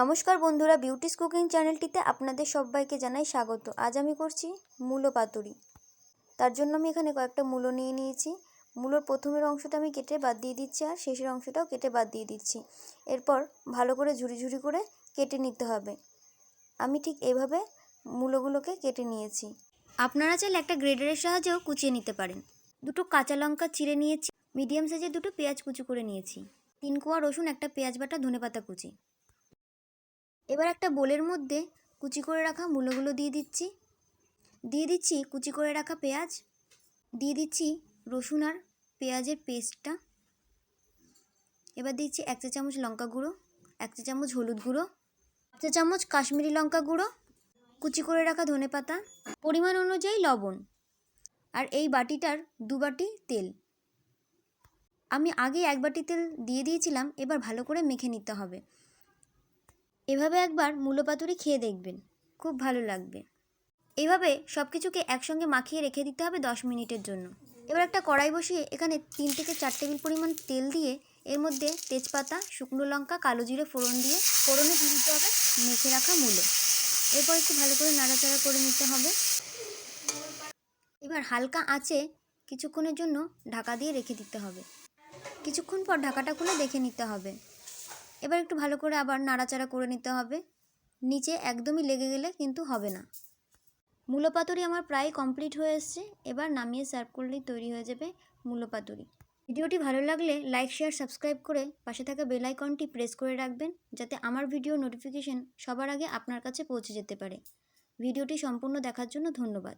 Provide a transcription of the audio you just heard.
নমস্কার বন্ধুরা beauties cooking চ্যানেলটিতে আপনাদের সবাইকে জানাই স্বাগত। আজ আমি করছি মূলো পাতুরি। তার জন্য আমি এখানে কয়েকটা মূলো নিয়ে নিয়েছি। মূলোর প্রথমের অংশটা আমি কেটে বাদ দিয়ে দিচ্ছি আর শেষের অংশটাও কেটে বাদ দিয়ে দিচ্ছি। এরপর ভালো করে ঝুড়ি ঝুড়ি করে কেটে নিতে হবে। আমি ঠিক এভাবে মূলোগুলোকে কেটে নিয়েছি। আপনারা চাইলে একটা গ্রেডারের সাহায্যেও কুচিয়ে নিতে পারেন। দুটো কাঁচা লঙ্কা চিড়ে নিয়েছি, মিডিয়াম সাইজের দুটো পেঁয়াজ কুচি করে নিয়েছি। তিন কোয়া রসুন, একটা পেঁয়াজ বাটা, ধনেপাতা কুচি। এবার একটা বোলের মধ্যে কুচি করে রাখা মূলোগুলো দিয়ে দিচ্ছি। দিয়ে দিচ্ছি কুচি করে রাখা পেঁয়াজ। দিয়ে দিচ্ছি রসুন আর পেঁয়াজের পেস্টটা। এবার দিচ্ছি এক চা চামচ লঙ্কা গুঁড়ো, এক চা চামচ হলুদ গুঁড়ো এক চা চামচ কাশ্মীরি লঙ্কা গুঁড়ো, কুচি করে রাখা ধনে পাতা, পরিমাণ অনুযায়ী লবণ আর এই বাটিটার দু বাটি তেল। আমি আগে এক বাটি তেল দিয়ে দিয়েছিলাম, এবার ভালো করে মেখে নিতে হবে। এভাবে একবার মূলো পাতুরি খেয়ে দেখবেন। খুব ভালো লাগবে। এইভাবে সব কিছুকে একসঙ্গে মাখিয়ে রেখে দিতে হবে দশ মিনিটের জন্য। এবার একটা কড়াই বসিয়ে এখানে তিন থেকে চার টেবিল পরিমাণ তেল দিয়ে এর মধ্যে তেজপাতা, শুকনো লঙ্কা, কালো জিরে ফোড়ন দিয়ে ফোড়নে দিয়ে দিতে হবে মেখে রাখা মূলো। এরপর একটু ভালো করে নাড়াচাড়া করে নিতে হবে। এবার হালকা আঁচে কিছুক্ষণের জন্য ঢাকা দিয়ে রেখে দিতে হবে। কিছুক্ষণ পর ঢাকাটা খুলে দেখে নিতে হবে। এবার একটু ভালো করে আবার নাড়াচাড়া করে নিতে হবে। নিচে একদমই লেগে গেলে কিন্তু হবে না। মূলো পাতুরি আমার প্রায় কমপ্লিট হয়ে এসছে। এবার নামিয়ে সার্ভ করলেই তৈরি হয়ে যাবে মূলো পাতুরি। ভিডিওটি ভালো লাগলে লাইক, শেয়ার, সাবস্ক্রাইব করে পাশে থাকা বেল আইকনটি প্রেস করে রাখবেন, যাতে আমার ভিডিও নোটিফিকেশন সবার আগে আপনার কাছে পৌঁছে যেতে পারে। ভিডিওটি সম্পূর্ণ দেখার জন্য ধন্যবাদ।